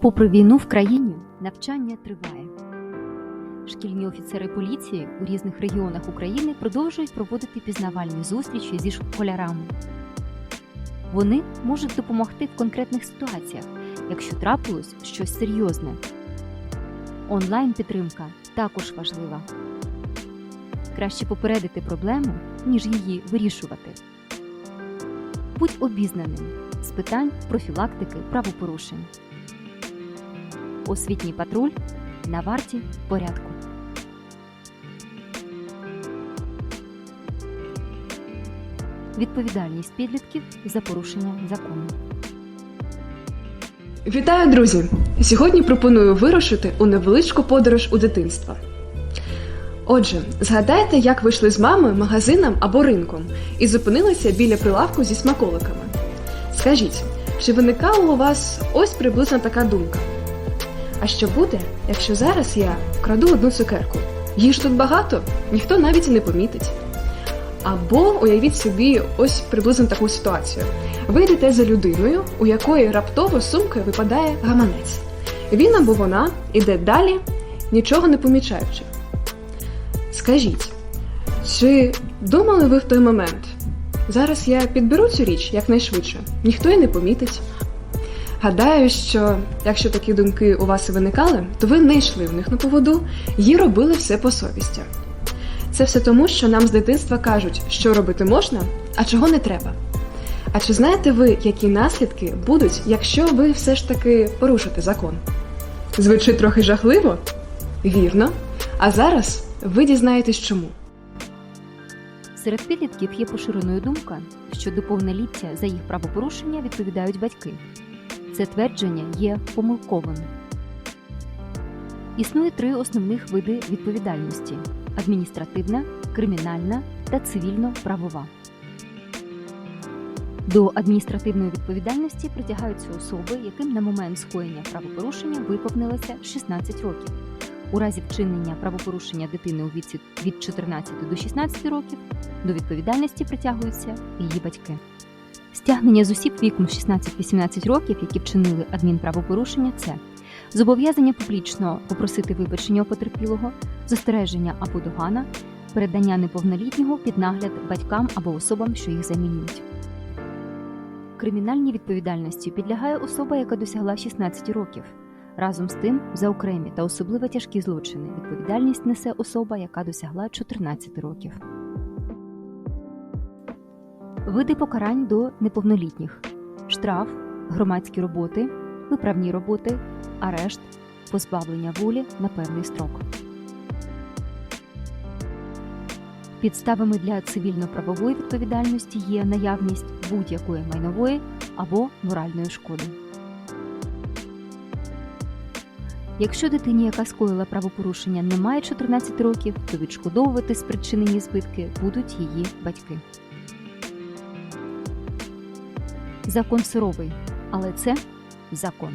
Попри війну в країні, навчання триває. Шкільні офіцери поліції у різних регіонах України продовжують проводити пізнавальні зустрічі зі школярами. Вони можуть допомогти в конкретних ситуаціях, якщо трапилось щось серйозне. Онлайн підтримка також важлива. Краще попередити проблему, ніж її вирішувати. Будь обізнаним з питань профілактики правопорушень. Освітній патруль на варті порядку. Відповідальність підлітків за порушення закону. Вітаю, друзі! Сьогодні пропоную вирушити у невеличку подорож у дитинство. Отже, згадайте, як вийшли з мамою магазином або ринком і зупинилися біля прилавку зі смаколиками. Скажіть, чи виникала у вас ось приблизно така думка? А що буде, якщо зараз я вкраду одну цукерку? Їх ж тут багато, ніхто навіть і не помітить. Або уявіть собі ось приблизно таку ситуацію. Ви йдете за людиною, у якої раптово з сумки випадає гаманець. Він або вона іде далі, нічого не помічаючи. Скажіть, чи думали ви в той момент? Зараз я підберу цю річ якнайшвидше, ніхто й не помітить. Гадаю, що якщо такі думки у вас і виникали, то ви не йшли в них на поводу і робили все по совісті. Це все тому, що нам з дитинства кажуть, що робити можна, а чого не треба. А чи знаєте ви, які наслідки будуть, якщо ви все ж таки порушите закон? Звучить трохи жахливо? Вірно. А зараз ви дізнаєтесь чому. Серед підлітків є поширеною думка, що до повноліття за їх правопорушення відповідають батьки. Це твердження є помилковим. Існує три основних види відповідальності: адміністративна, кримінальна та цивільно-правова. До адміністративної відповідальності притягаються особи, яким на момент скоєння правопорушення виповнилося 16 років. У разі вчинення правопорушення дитини у віці від 14 до 16 років до відповідальності притягуються її батьки. Стягнення з осіб віком 16-18 років, які вчинили адмінправопорушення, це зобов'язання публічно попросити вибачення у потерпілого, застереження або догана, передання неповнолітнього під нагляд батькам або особам, що їх замінюють. Кримінальній відповідальності підлягає особа, яка досягла 16 років. Разом з тим, за окремі та особливо тяжкі злочини відповідальність несе особа, яка досягла 14 років. Види покарань до неповнолітніх: штраф, громадські роботи, виправні роботи, арешт, позбавлення волі на певний строк. Підставами для цивільно-правової відповідальності є наявність будь-якої майнової або моральної шкоди. Якщо дитині, яка скоїла правопорушення, немає 14 років, то відшкодовувати спричинені збитки будуть її батьки. Закон суровий, але це закон.